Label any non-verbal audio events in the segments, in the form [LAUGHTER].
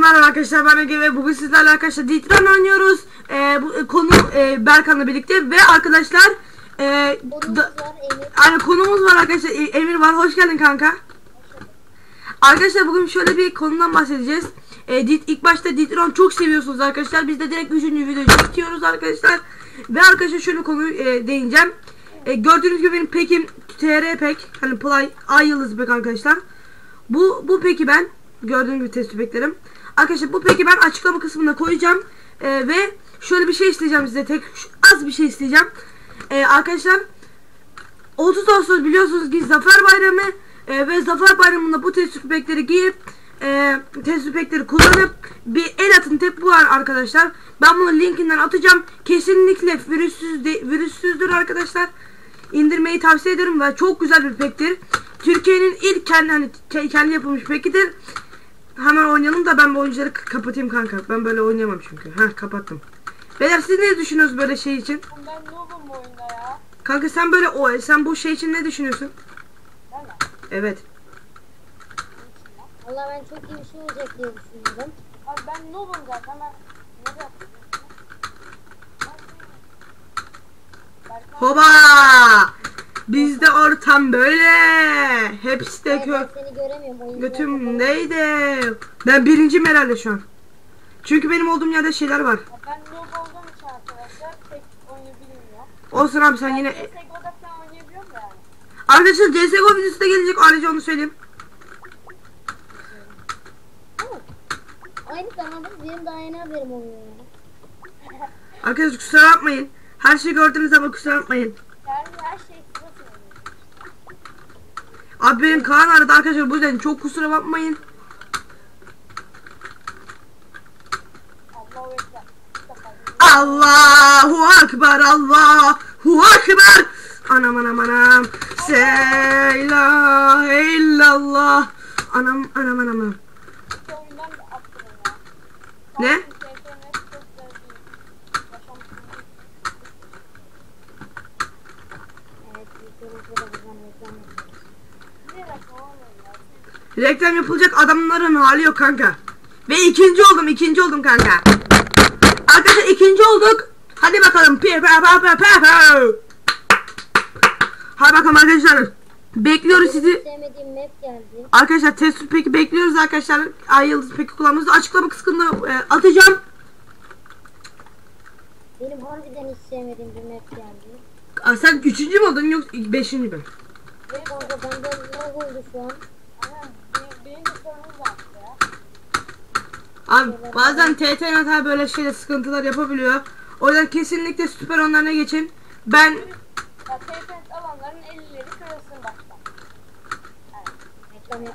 merhaba arkadaşlar ben Ege ve bugün sizlerle arkadaşlar Ditran oynuyoruz. Ee, bu e, konu e, Berkan'la birlikte ve arkadaşlar e, Konumuz da, var yani konumuz var arkadaşlar E- Emir var hoş geldin kanka. Arkadaşlar bugün şöyle bir konudan bahsedeceğiz. E, Dit, ilk başta Ditron çok seviyorsunuz arkadaşlar. Biz de direkt 3. video çekiyoruz arkadaşlar. Ve arkadaşlar şöyle konuyu e, değineceğim. E, gördüğünüz gibi benim pekim TR pek. Hani play ay yıldız pek arkadaşlar. Bu bu peki ben gördüğünüz gibi test tüpeklerim. Arkadaşlar bu peki ben açıklama kısmına koyacağım. E, ve şöyle bir şey isteyeceğim size tek az bir şey isteyeceğim. E, arkadaşlar 30 Ağustos biliyorsunuz ki Zafer Bayramı e, ve Zafer Bayramı'nda bu test tüpekleri giyip e, test tüpekleri kullanıp bir el atın tek bu var arkadaşlar. Ben bunu linkinden atacağım. Kesinlikle virüssüz de, virüssüzdür arkadaşlar. İndirmeyi tavsiye ederim ve çok güzel bir pektir. Türkiye'nin ilk kendi hani ke- kendi yapılmış pekidir. Hemen oynayalım da ben bu oyuncuları kapatayım kanka. Ben böyle oynayamam çünkü. Ha kapattım. Beyler siz ne düşünüyorsunuz böyle şey için? Ben noobum bu oyunda ya. Kanka sen böyle o sen bu şey için ne düşünüyorsun? Mi? Evet. Valla ben çok iyi bir şey olacak diye düşünüyorum. Abi ben noobum zaten ben ne yapayım? Hoba! Bizde ortam böyle. Hepsi de kö ben götümdeydi. Ben birinciyim herhalde şu an. Çünkü benim olduğum yerde şeyler var. Ya Ben noob olduğum için arkadaşlar pek oyunu bilmiyorum. Olsun abi sen yine... CSGO'da falan oynayabiliyorum yani. Arkadaşlar CSGO videosu da gelecek. Ayrıca onu söyleyeyim. Aynı zamanda benim daha yeni haberim oluyor ya. Arkadaşlar kusura bakmayın. Her şeyi gördünüz ama kusura bakmayın. Yani her şey size söylüyorum. Abi benim Kaan aradı arkadaşlar bu yüzden çok kusura bakmayın. Allahu Akbar Allahu Akbar Anam anam anam La ilahe illallah Anam anam anam anam. Ne? Reklam yapılacak adamların hali yok kanka Ve ikinci oldum ikinci oldum kanka Arkadaşlar ikinci olduk Hadi bakalım Hadi bakalım arkadaşlar Bekliyoruz sizi. Arkadaşlar test peki bekliyoruz arkadaşlar. Ay yıldız peki kullanımızı açıklama kısmına e, atacağım. Benim harbiden hiç sevmediğim bir map geldi. Aa, sen üçüncü mü oldun yok beşinci mi? Kanka bende lag oldu şu an. Abi bazen TT hata böyle şeyle sıkıntılar yapabiliyor. O yüzden kesinlikle süper onlarına geçin. Ben Ya TFS alanların elleri kırılsın baştan. Evet.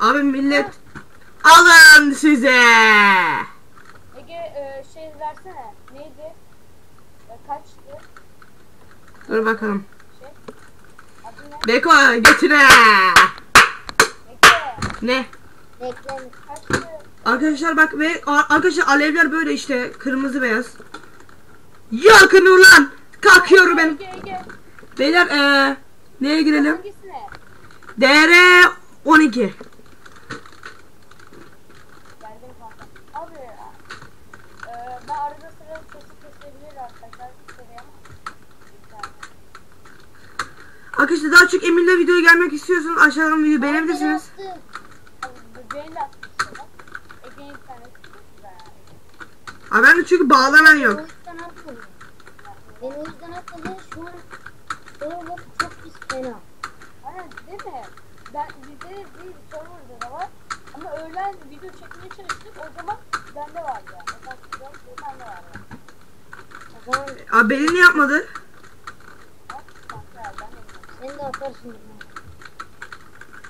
Abi millet alın size. Ege e, şey versene. Neydi? E, kaçtı? Dur bakalım. Şey. Adı ne? Beko getire. Ege. Ne? Kaçtı? Arkadaşlar bak ve arkadaşlar alevler böyle işte kırmızı beyaz. Yakın ulan. Kalkıyorum ben. Ege Ege. Beyler eee neye girelim? Hangisine? DR 12. Geldim kanka. Abi ya. E, ben arada sıra sesi kesebilir arkadaşlar. Şuraya ama. Bir saniye. Arkadaşlar daha çok Emir'le videoya gelmek istiyorsanız aşağıdan videoyu beğenebilirsiniz. Ben attım. Abi sana. Ege'nin çok güzel yani. Ben de çünkü bağlanan O yok. yüzden atmadım. Ben o yüzden atmadım. Şu an server çok pis fena. Aynen değil mi? Ben bizde de değil serverda da var. Ama öğlen video çekmeye çalıştık o zaman bende vardı yani. Esas video bende vardı. O zaman Abi belini yapmadı. Ben de atarsın. buradan.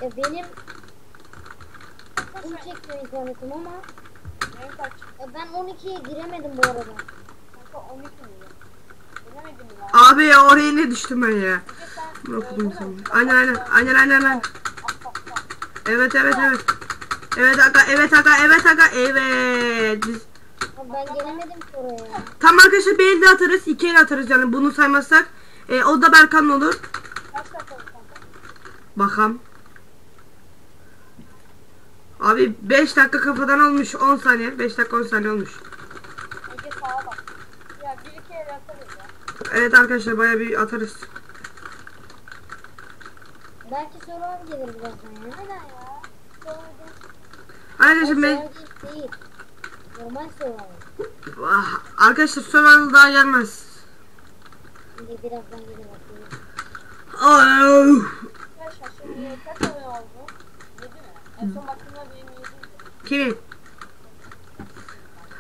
Ya benim full çekmiyor internetim ama ya ben 12'ye giremedim bu arada. Kanka 12 miydi? Bilemedim ya. Abi ya oraya ne düştüm ben ya. Sen e, okudum sana. Aynen aynen. Aynen aynen aynen. Evet evet evet. Evet aga evet aga evet aga evet. Biz ben gelemedim ki oraya. Tam arkadaşlar bir elde atarız. iki el atarız yani bunu saymazsak. E, o da Berkan'ın olur. Kaç oldu? Bakam. Abi 5 dakika kafadan olmuş 10 saniye. 5 dakika 10 saniye olmuş. Ege sağa bak. Ya bir iki el atarız ya. Evet arkadaşlar baya bir atarız. Belki soru gelir birazdan ya. Aynen ya. Sonra Normal soru abi. Ah, Arkadaşlar survival daha gelmez. Şimdi birazdan gelir bakayım. Ay, Arkadaşlar şimdi kaç oyun oldu? Yedi mi? En son baktığımda benim yediydi. Kimin?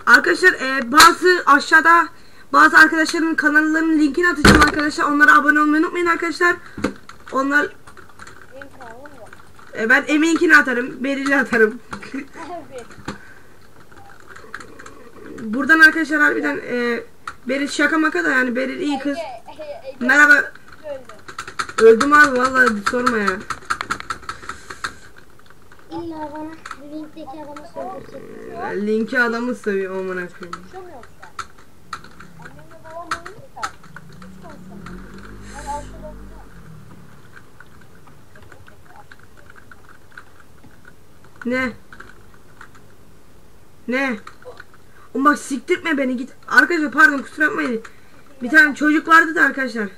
Arkadaşlar e, bazı aşağıda bazı arkadaşlarımın kanallarının linkini atacağım arkadaşlar. Onlara abone olmayı unutmayın arkadaşlar. Onlar Benim kanalım yok. E, ben Emin'inkini atarım. Beril'i atarım. [LAUGHS] Buradan arkadaşlar harbiden e, Beril şaka maka da yani Beril iyi kız. Merhaba. öldü. Öldüm abi vallahi sorma ya. İlla bana linkteki adamı söyleyecek. Linki adamı seviyor amına koyayım. Konuşamıyorum şu an. Annemle babam oynuyor da. Hiç konuşamıyorum. Ben aşağıda oturuyorum. Ne? Ne? Oğlum bak siktirtme beni git. Arkadaşlar pardon kusura bakmayın. Bir tane çocuk vardı da arkadaşlar.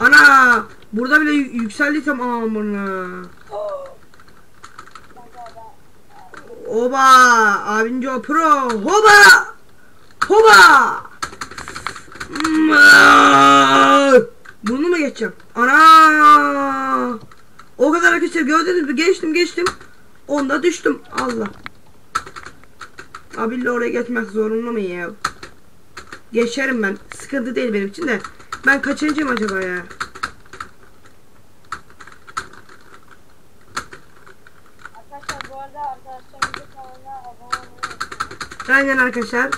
Ana! Burada bile yü- yükseldiysem amına. Oba! Abinci o pro. Hoba! Hoba! Mıaa! Bunu mu geçeceğim? Ana! O kadar arkadaşlar gördünüz mü? Geçtim geçtim. Onda düştüm. Allah. Abiyle oraya geçmek zorunda mı ya? Geçerim ben. Sıkıntı değil benim için de. Ben kaçıncıyım acaba ya? Arkadaşlar bu arada arkadaşlarımızın kanalına abone olmayı. Aynen arkadaşlar.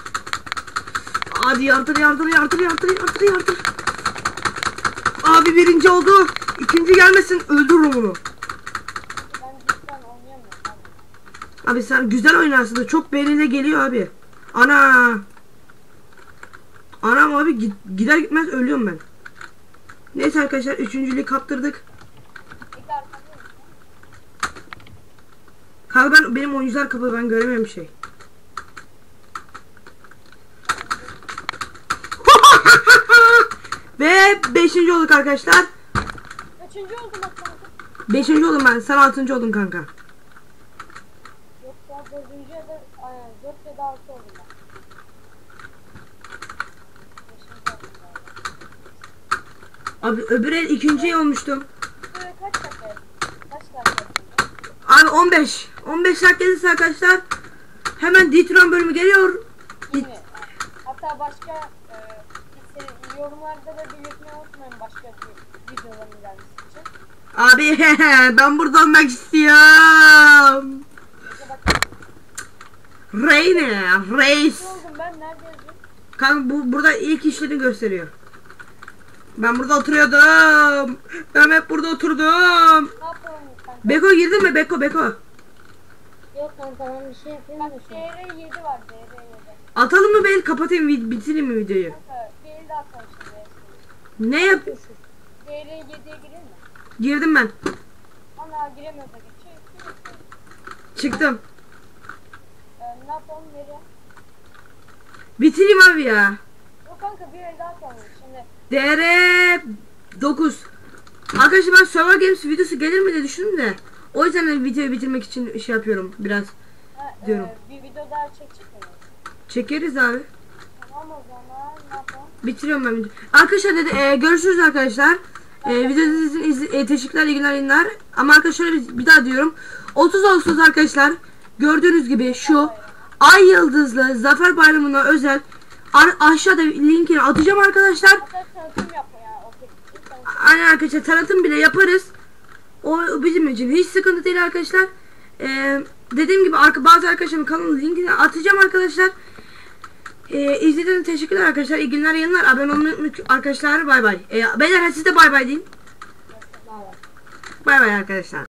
Hadi yardır yardır yardır yardır yardır yardır. Abi birinci oldu. İkinci gelmesin öldürürüm onu. Abi. Sen güzel oynarsın da çok beğeniyle geliyor abi. Ana. Anam abi gider gitmez ölüyorum ben. Neyse arkadaşlar üçüncülüğü kaptırdık. Kanka ben benim oyuncular kapalı ben göremiyorum bir şey. Ve beşinci olduk arkadaşlar. Kaçıncı bak kanka? Beşinci oldum ben. Sen altıncı oldun kanka. Yoksa dördüncü ya da aynen dört ya da altı oldum ben. Beşinci oldum galiba. Abi öbür el ikinci olmuştum. Böyle kaç dakika? Kaç dakika? Abi 15. 15 dakika gelirse arkadaşlar. Hemen Ditron bölümü geliyor. Yirmi. Hatta başka yorumlarda da belirtmeyi unutmayın başka bir videoların gelmesi için. Abi [LAUGHS] ben burada olmak istiyorum. Reyne, Reis. ben nerede yazıyorum? Kanka bu burada ilk işlerini gösteriyor. Ben burada oturuyordum. Ben hep burada oturdum. Beko girdin mi? Beko Beko. Yok kanka ben bir şey yapıyorum Bak da şu an. DR7 var DR7. Atalım mı bel kapatayım vid- bitireyim mi videoyu? Kanka bir el daha atalım şimdi. Ne yap? DR7'ye girelim mi? Girdim ben. Ana da geçiyor. Çıktım. Ee, ne yapalım nereye? Bitireyim abi ya. Yok kanka bir el daha atalım şimdi. DR 9. Arkadaşlar ben Survivor Games videosu gelir mi diye düşündüm de. O yüzden de videoyu bitirmek için şey yapıyorum biraz. Ha, Diyorum. e, bir video daha çekecek miyiz? Çekeriz abi. Tamam o zaman ne yapalım? Bitiriyorum ben videoyu. Arkadaşlar dedi, e, görüşürüz arkadaşlar. E, izlediğiniz için e, teşekkürler, iyi günler, iyi günler. Ama arkadaşlar bir, bir daha diyorum. 30 Ağustos arkadaşlar. Gördüğünüz gibi şu Ay Yıldızlı Zafer Bayramı'na özel aşağıda linkini atacağım arkadaşlar. Aynen arkadaşlar tanıtım bile yaparız. O bizim için hiç sıkıntı değil arkadaşlar. Ee, dediğim gibi arka, bazı arkadaşlarımın kanalının linkini atacağım arkadaşlar. Ee, izlediğiniz teşekkürler arkadaşlar. İyi günler, iyi günler. Abone olmayı arkadaşlar. Bay bay. Ee, beyler siz de bay bay deyin. Bay bay arkadaşlar.